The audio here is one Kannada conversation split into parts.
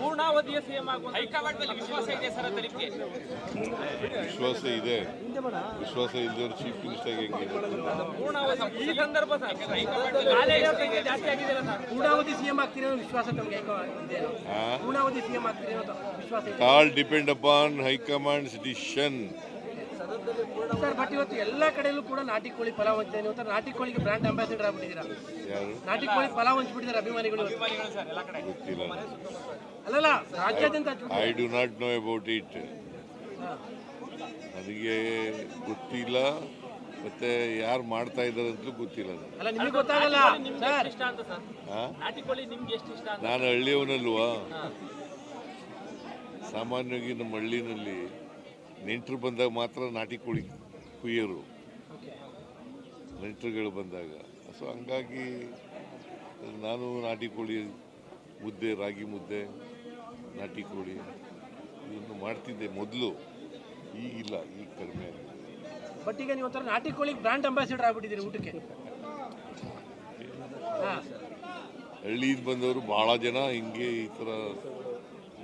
ಪೂರ್ಣಾವಧಿಯ ಸಿಎಂ ಹೈಕಮಾಂಡ್ ಮೇಲೆ ವಿಶ್ವಾಸ ಇದೆ ಸರ್ ಅದಕ್ಕೆ. ವಿಶ್ವಾಸ ಇದೆ. ವಿಶ್ವಾಸ ಇಲ್ಲದವ್ರು ಚೀಫ್ ಮಿನಿಸ್ಟರ್ ಹೆಂಗೆ ಪೂರ್ಣಾವಧಿ ಈ ಸಂದರ್ಭ ಸರ್ ಸಂಖ್ಯೆ ಜಾಸ್ತಿ ಆಗಿದೆ ಸರ್. ಪೂರ್ಣಾವಧಿ ಸಿಎಂ ಆಗ್ತೀರಿ ಅನ್ನೋ ವಿಶ್ವಾಸ ತಮಗೆ? ಪೂರ್ಣಾವಧಿ ಸಿಎಂ ಆಗ್ತೀರಿ ಅನ್ನೋ ವಿಶ್ವಾಸ ಇದೆ. All depend upon high command's decision. Sir but ಇವತ್ತು ಎಲ್ಲ ಕಡೆಯಲ್ಲೂ ಕೂಡ ನಾಟಿ ಕೋಳಿ ಫಲ ಹಂಚ್ತಾ ಇವತ್ತು ನಾಟಿ ಕೋಳಿಗೆ ಬ್ರ್ಯಾಂಡ್ ಅಂಬಾಸಿಡರ್ ಆಗ್ಬಿಟ್ಟಿದ್ದೀರಾ? ನಾಟಿ ಕೋಳಿ ಫಲ ಹಂಚ್ಬಿಟ್ಟಿದ್ದಾರೆ ಅಭಿಮಾನಿಗಳು ಇವತ್ತು. ಸರ್ ಎಲ್ಲ ಕಡೆ. ಅಲ್ಲಲ್ಲ ರಾಜ್ಯಾದ್ಯಂತ I do not know about it ನನಗೆ ಗೊತ್ತಿಲ್ಲ ಮತ್ತೆ ಯಾರು ಮಾಡ್ತಾ ಇದ್ದಾರೆ ಅಂತಲೂ ಗೊತ್ತಿಲ್ಲ ನನಗೆ. ಅಲ್ಲ ನಿಮಗೆ ಗೊತ್ತಾಗಲ್ಲ. ಸರ್. ಎಷ್ಟು ಇಷ್ಟ ಅಂತ ಸರ್? ನಾಟಿ ಕೋಳಿ ನಿಮ್ಗೆ ಎಷ್ಟು ಇಷ್ಟ ನಾನು ಹಳ್ಳಿಯವನಲ್ವಾ? ಸಾಮಾನ್ಯವಾಗಿ ನಮ್ಮ ಹಳ್ಳಿನಲ್ಲಿ ನೆಂಟರು ಬಂದಾಗ ಮಾತ್ರ ನಾಟಿ ಕೋಳಿ ಕುಯ್ಯರು. ನೆಂಟರುಗಳು ಬಂದಾಗ. ಸೊ ಹಂಗಾಗಿ ನಾನು ನಾಟಿ ಕೋಳಿ ಮುದ್ದೆ ರಾಗಿ ಮುದ್ದೆ ನಾಟಿ ಕೋಳಿ ಇದನ್ನು ಮಾಡ್ತಿದ್ದೆ ಮೊದಲು. ಈಗಿಲ್ಲ ಈಗ ಕಡಿಮೆ ಆಗಿದೆ. ಬಟ್ ಈಗ ನೀವು ಒಂಥರ ನಾಟಿ ಕೋಳಿಗೆ ಬ್ರ್ಯಾಂಡ್ ಅಂಬಾಸಿಡರ್ ಆಗ್ಬಿಟ್ಟಿದ್ದೀರಿ ಊಟಕ್ಕೆ. ಹಾ. ಹಳ್ಳಿಯಿಂದ ಬಂದವರು ಭಾಳ ಜನ ಹಿಂಗೆ ಈ ಥರ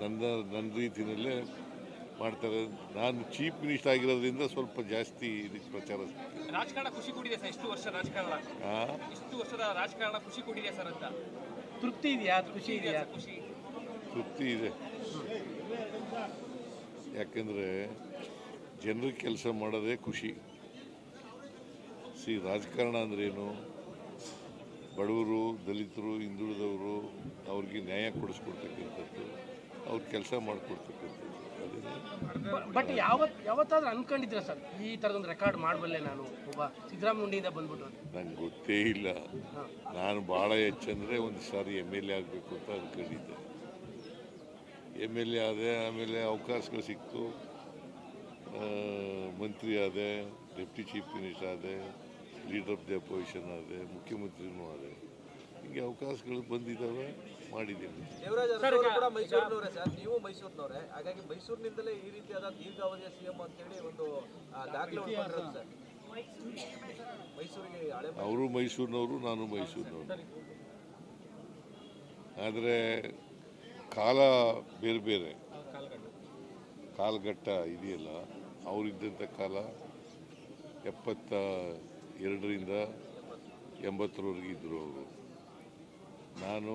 ನನ್ನ ನನ್ನ ರೀತಿಯಲ್ಲೇ ಮಾಡ್ತಾರೆ. ನಾನು ಚೀಫ್ ಮಿನಿಸ್ಟರ್ ಆಗಿರೋದ್ರಿಂದ ಸ್ವಲ್ಪ ಜಾಸ್ತಿ ಇದಕ್ಕೆ ಪ್ರಚಾರ. ರಾಜಕಾರಣ ಖುಷಿ ಕೊಟ್ಟಿದೆ ಸರ್ ಇಷ್ಟು ವರ್ಷ ರಾಜಕಾರಣ. ಆ? ಇಷ್ಟು ವರ್ಷದ ರಾಜಕಾರಣ ಖುಷಿ ಕೊಟ್ಟಿದೆ ಸರ್ ಅಂತ. ತೃಪ್ತಿ ಇದೆಯಾ? ಖುಷಿ ಇದೆಯಾ? ಖುಷಿ. ತೃಪ್ತಿ ಇದೆ. ಯಾಕೆಂದರೆ ಜನರಿಗೆ ಕೆಲಸ ಮಾಡೋದೇ ಖುಷಿ. ಸಿ ರಾಜಕಾರಣ ಅಂದ್ರೇನು ಬಡವರು ದಲಿತರು ಹಿಂದುಳಿದವರು ಅವ್ರಿಗೆ ನ್ಯಾಯ ಕೊಡಿಸ್ಕೊಡ್ತಕ್ಕಂಥದ್ದು ಅವ್ರ ಕೆಲಸ ಮಾಡಿಕೊಡ್ತಕ್ಕಂಥದ್ದು. ಬಟ್ ಯಾವತ್ ಯಾವತ್ತಾದ್ರೂ ಅನ್ಕೊಂಡಿದ್ರ ಸರ್? ಈ ಥರದೊಂದು ರೆಕಾರ್ಡ್ ಮಾಡಬಲ್ಲೆ ನಾನು ಒಬ್ಬ ಸಿದ್ದರಾಮುಂಡಿಯಿಂದ ಬಂದ್ಬಿಟ್ಟು ನಂಗೆ ಗೊತ್ತೇ ಇಲ್ಲ. ನಾನು ಭಾಳ ಹೆಚ್ಚಂದರೆ ಒಂದು ಸಾರಿ ಎಂ ಎಲ್ ಎ ಆಗಬೇಕು ಅಂತ ಅನ್ಕೊಂಡಿದ್ದೆ. ಎಂ ಎಲ್ ಎ ಆದೆ ಆಮೇಲೆ ಅವಕಾಶಗಳು ಸಿಕ್ತು. ಮಂತ್ರಿ ಆದೆ ಡೆಪ್ಟಿ ಚೀಫ್ ಮಿನಿಸ್ಟರ್ ಆದೆ ಲೀಡರ್ ಆಫ್ ದಿ ಅಪೋಸಿಷನ್ ಆದೆ ಮುಖ್ಯಮಂತ್ರಿನೂ ಆದೆ. ಹೀಗೆ ಅವಕಾಶಗಳು ಬಂದಿದ್ದಾವೆ. ಮಾಡಿದ್ದೀನಿ ದೇವರಾಜ ಅರಸು ಅವರು ಕೂಡ ಮೈಸೂರಿನವರೇ ಸರ್. ನೀವು ಮೈಸೂರಿನವರೇ. ಹಾಗಾಗಿ ಮೈಸೂರಿನಿಂದಲೇ ಈ ರೀತಿಯಾದ ದೀರ್ಘಾವಧಿಯ ಸಿಎಂ ಅಂತೇಳಿ ಒಂದು ಆ, ದಾಖಲೆ ಸರ್. ಮೈಸೂರಿಗೆ ಅವರು ಮೈಸೂರಿನವರು ನಾನು ಮೈಸೂರಿನವರು. ಆದರೆ ಕಾಲ ಬೇರೆ ಬೇರೆ. ಕಾಲಘಟ್ಟ ಇದೆಯಲ್ಲ ಅವರಿದ್ದಂಥ ಕಾಲ ಎಪ್ಪತ್ತ ಎರಡರಿಂದ ಎಂಬತ್ತರವರೆಗೆ ಇದ್ದರು ಅವರು. ನಾನು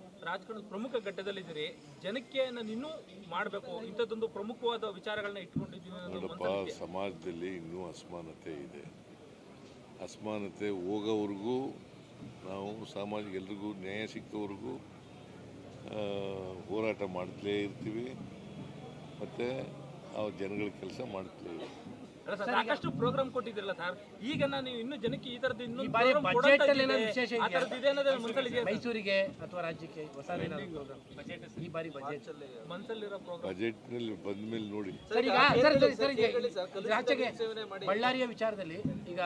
ರಾಜಕಾರಣದ ಪ್ರಮುಖ ಘಟ್ಟದಲ್ಲಿದ್ದೀರಿ. ಜನಕ್ಕೆ ನಾನು ಇನ್ನೂ ಮಾಡಬೇಕು. ಇಂಥದ್ದೊಂದು ಪ್ರಮುಖವಾದ ವಿಚಾರಗಳನ್ನ ಇಟ್ಕೊಂಡಿದ್ದೀನಿ ನೋಡಪ್ಪ ಸಮಾಜದಲ್ಲಿ ಇನ್ನೂ ಅಸಮಾನತೆ ಇದೆ. ಅಸಮಾನತೆ ಹೋಗೋವರೆಗೂ ನಾವು ಸಾಮಾಜಿಕ ಎಲ್ರಿಗೂ ನ್ಯಾಯ ಸಿಕ್ಕವರೆಗೂ ಆ, ಹೋರಾಟ ಮಾಡ್ತಲೇ ಇರ್ತೀವಿ. ಮತ್ತು ಆ ಜನಗಳ ಕೆಲಸ ಮಾಡ್ತಲೇ ಇರ್ತೀವಿ. ಸಾಕಷ್ಟು ಪ್ರೋಗ್ರಾಮ್ ಕೊಟ್ಟಿದ್ರಲ್ಲ ಸರ್ ಈಗ ನೀವು ಇನ್ನು ಜನಕ್ಕೆ ಈ ತರದ budget ಕೊಡಂತ ಅಲ್ಲಿ ಏನಾದ್ರು ವಿಶೇಷ ಆ ಇದೆ ಅನ್ನೋದು ಮನಸ್ಸಲ್ಲಿ ಮೈಸೂರಿಗೆ ಅಥವಾ ರಾಜ್ಯಕ್ಕೆ ಹೊಸ ಈ ಬಾರಿ ಬಜೆಟ್ ಮನಸ್ಸಲ್ಲಿರೋ ಪ್ರೋಗ್ರಾಮ್ ಬಜೆಟ್ನಲ್ಲಿ ಬಂದ ಮೇಲೆ ನೋಡಿ. ಸರ್ ಈಗ ರಾಜ್ಯಕ್ಕೆ ಬಳ್ಳಾರಿಯ ವಿಚಾರದಲ್ಲಿ ಈಗ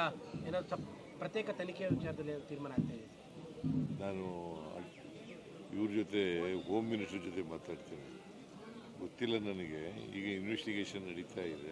ಏನೋ ಸಪ್- ಪ್ರತ್ಯೇಕ ತನಿಖೆಯ ವಿಚಾರದಲ್ಲಿ ತೀರ್ಮಾನ ಆಗ್ತಾ ಇದೆ? ನಾನು ಇವ್ರ ಜೊತೆ ಹೋಮ್ ಮಿನಿಸ್ಟರ್ ಜೊತೆ ಮಾತಾಡ್ತೇನೆ. ಗೊತ್ತಿಲ್ಲ ನನಗೆ. ಈಗ ಇನ್ವೆಸ್ಟಿಗೇಷನ್ ನಡೀತಾ ಇದೆ.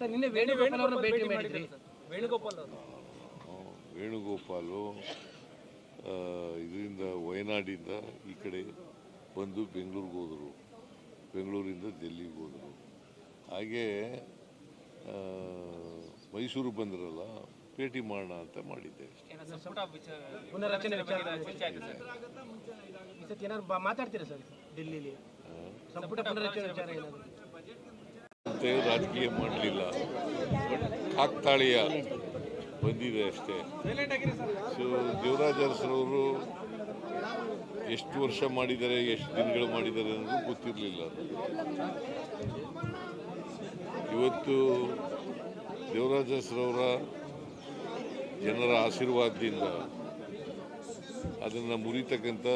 ಸರ್ ನಿನ್ನೆ ವೇಣುಗೋಪಾಲ್ ಅವ್ರನ್ನ ಭೇಟಿ ಮಾಡಿದ್ರಿ. ವೇಣುಗೋಪಾಲ್ ಅವರು. ವೇಣುಗೋಪಾಲು ಆ, ಇದರಿಂದ ವಯನಾಡಿಂದ ಈ ಕಡೆ ಬಂದು ಬೆಂಗಳೂರಿಗೆ ಹೋದರು. ಬೆಂಗಳೂರಿಂದ ಡೆಲ್ಲಿಗೆ ಹೋದರು. ಹಾಗೆ ಮೈಸೂರು ಬಂದ್ರಲ್ಲ ಭೇಟಿ ಮಾಡೋಣ ಅಂತ ಮಾಡಿದ್ದೆ ಅಷ್ಟೇ. ವಿಚಾರ ಪುನರಚನೆ ವಿಚಾರ ಸರ್. ಈ ಸತಿ ಮಾತಾಡ್ತೀರಾ ಸರ್ ಡೆಲ್ಲಿಲಿ ಆ, ಸಂಪುಟ ಪುನರಚನೆ ವಿಚಾರ ಏನಾದ್ರು? ಮತ್ತೆ ರಾಜಕೀಯ ಮಾಡಲಿಲ್ಲ. ಬಟ್ ಕಾಕ್ತಾಳೀಯ ಬಂದಿದೆ ಅಷ್ಟೇ. ಸೊ ದೇವರಾಜ ಅರಸರವರು ಎಷ್ಟು ವರ್ಷ ಮಾಡಿದ್ದಾರೆ, ಎಷ್ಟು ದಿನಗಳು ಮಾಡಿದ್ದಾರೆ ಅನ್ನೋದು ಗೊತ್ತಿರಲಿಲ್ಲ. ಇವತ್ತು ದೇವರಾಜ ಅರಸರವರ ಜನರ ಆಶೀರ್ವಾದದಿಂದ ಅದನ್ನು ಮುರಿತಕ್ಕಂಥ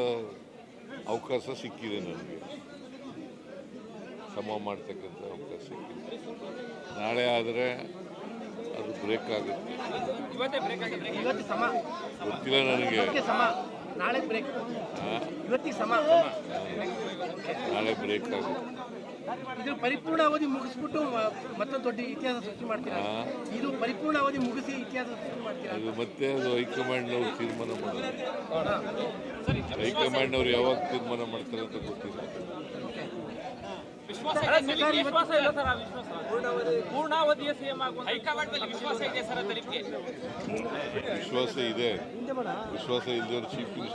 ಅವಕಾಶ ಸಿಕ್ಕಿದೆ ನನಗೆ. ಸಮ ಮಾಡ್ತಕ್ಕಂಥ ಅವಕಾಶ ಸಿಕ್ಕಿದೆ. ನಾಳೆ ಆದರೆ ಅದು ಬ್ರೇಕ್ ಆಗುತ್ತೆ. ಇವತ್ತೇ ಬ್ರೇಕ್ ಆಗಿದೆ ಇವತ್ತು ಸಮ. ಗೊತ್ತಿಲ್ಲ ನನಗೆ. ಸಮ. ನಾಳೆ ಬ್ರೇಕ್. ಇವತ್ತಿಗೆ ಸಮ. ನಾಳೆ ಬ್ರೇಕ್ ಆಗುತ್ತೆ. ಇದ್ರ ಪರಿಪೂರ್ಣ ಅವಧಿ ಮುಗಿಸ್ಬಿಟ್ಟು ಮತ್ತೊಂದು ದೊಡ್ಡ ಇತಿಹಾಸ ಸೃಷ್ಟಿ ಮಾಡ್ತೀರಾ? ಇದು ಪರಿಪೂರ್ಣ ಅವಧಿ ಮುಗಿಸಿ ಇತಿಹಾಸ ಸೃಷ್ಟಿ ಮಾಡ್ತೀರಾ? ಅದು ಮತ್ತೆ ಅದು ಹೈಕಮಾಂಡ್ನವ್ರು ತೀರ್ಮಾನ ಮಾಡೋದು. ಹೈಕಮಾಂಡ್ನವ್ರು ಯಾವಾಗ ತೀರ್ಮಾನ ಮಾಡ್ತಾರೆ ಅಂತ ಗೊತ್ತಿಲ್ಲ. ವಿಶ್ವಾಸ ನಿಮ್ಗೆ ಪೂರ್ಣಾವಧಿಯ ಸಿಎಂ ಆಗುವಂತ ಹೈಕಮಾಂಡ್ ಮೇಲೆ ವಿಶ್ವಾಸ ಇದೆ ಸರ್ ಅಂತ ವಿಶ್ವಾಸ ಇದೆ. ವಿಶ್ವಾಸ ಇಲ್ಲದವರು ಚೀಫ್